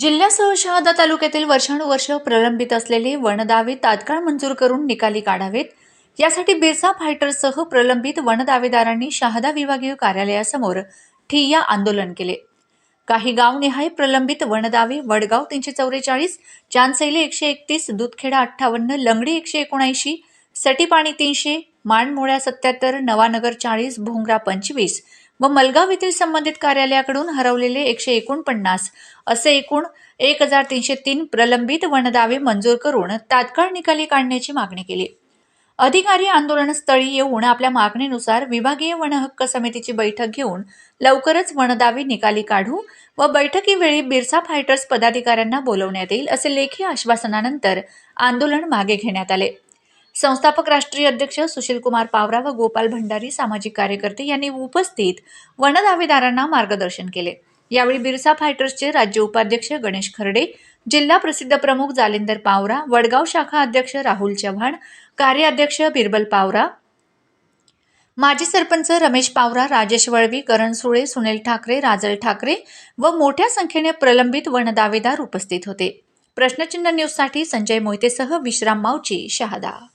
जिल्ह्यासह शहादा तालुक्यातील वर्षानुवर्ष प्रलंबित असलेले वनदावे तात्काळ मंजूर करून निकाली काढावेत. यासाठी बिरसा फायटरसह प्रलंबित वनदावेदारांनी शहादा विभागीय कार्यालयासमोर ठिय्या आंदोलन केले. काही गावनिहाय प्रलंबित वनदावे वडगाव तीनशे चौवेचाळीस चांदसैले एकशे एकतीस दूधखेडा अठ्ठावन्न लंगडी एकशे एकोणऐंशी सटीपाणी तीनशे माणमोळ्या सत्याहत्तर नवानगर चाळीस भोंगरा पंचवीस व मलगाव येथील संबंधित कार्यालयाकडून हरवलेले एकशे एकोणपन्नास असे एकूण एक हजार तीनशे तीन प्रलंबित वनदावे मंजूर करून तात्काळ निकाली काढण्याची मागणी केली. अधिकारी आंदोलनस्थळी येऊन आपल्या मागणीनुसार विभागीय वन हक्क समितीची बैठक घेऊन लवकरच वनदावे निकाली काढू व बैठकीवेळी बिरसा फायटर्स पदाधिकाऱ्यांना बोलवण्यात येईल असे लेखी आश्वासनानंतर आंदोलन मागे घेण्यात आले. संस्थापक राष्ट्रीय अध्यक्ष सुशीलकुमार पावरा व गोपाल भंडारी सामाजिक कार्यकर्ते यांनी उपस्थित वनदावेदारांना मार्गदर्शन केले. यावेळी बिरसा फायटर्सचे राज्य उपाध्यक्ष गणेश खर्डे जिल्हा प्रसिद्ध प्रमुख जालिंदर पावरा वडगाव शाखा अध्यक्ष राहुल चव्हाण कार्याध्यक्ष बिरबल पावरा माजी सरपंच रमेश पावरा राजेश वळवी करण सुळे सुनील ठाकरे राजल ठाकरे व मोठ्या संख्येने प्रलंबित वनदावेदार उपस्थित होते. प्रश्नचिन्ह न्यूजसाठी संजय मोहितेसह विश्राम मावची शहादा.